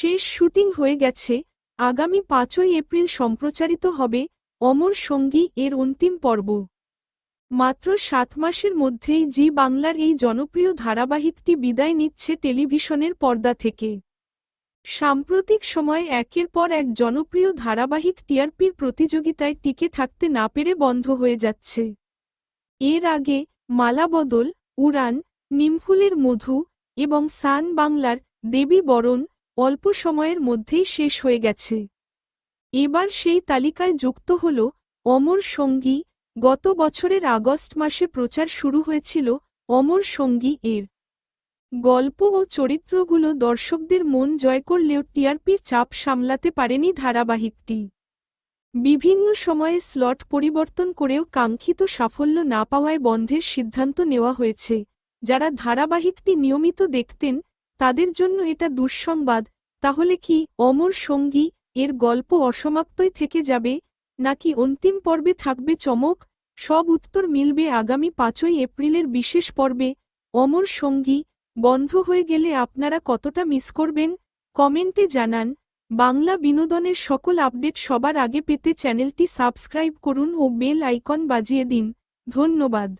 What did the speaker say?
শেষ শুটিং হয়ে গেছে। আগামী পাঁচই এপ্রিল সম্প্রচারিত হবে অমর সঙ্গী এর অন্তিম পর্ব। মাত্র সাত মাসের মধ্যেই জি বাংলার এই জনপ্রিয় ধারাবাহিকটি বিদায় নিচ্ছে টেলিভিশনের পর্দা থেকে। সাম্প্রতিক সময়ে একের পর এক জনপ্রিয় ধারাবাহিক টিআরপির প্রতিযোগিতায় টিকে থাকতে না পেরে বন্ধ হয়ে যাচ্ছে। এর আগে মালাবদল উড়ান, নিমফুলের মধু এবং সান বাংলার দেবী বরণ অল্প সময়ের মধ্যেই শেষ হয়ে গেছে। এবার সেই তালিকায় যুক্ত হল অমর সঙ্গী। গত বছরের আগস্ট মাসে প্রচার শুরু হয়েছিল অমর সঙ্গী এর। গল্প ও চরিত্রগুলো দর্শকদের মন জয় করলেও টিআরপির চাপ সামলাতে পারেনি ধারাবাহিকটি। বিভিন্ন সময়ে স্লট পরিবর্তন করেও কাঙ্ক্ষিত সাফল্য না পাওয়ায় বন্ধের সিদ্ধান্ত নেওয়া হয়েছে। যারা ধারাবাহিকটি নিয়মিত দেখতেন, তাদের জন্য এটা দুঃসংবাদ। তাহলে কি অমর সঙ্গী এর গল্প অসমাপ্তই থেকে যাবে? নাকি অন্তিম পর্বে থাকবে চমক? সব উত্তর মিলবে আগামী পাঁচই এপ্রিলের বিশেষ পর্বে। অমর সঙ্গী, বন্ধ হয়ে গেলে আপনারা কতটা মিস করবেন? কমেন্টে জানান। বাংলা বিনোদনের সকল আপডেট সবার আগে পেতে চ্যানেলটি সাবস্ক্রাইব করুন ও বেল আইকন বাজিয়ে দিন। ধন্যবাদ।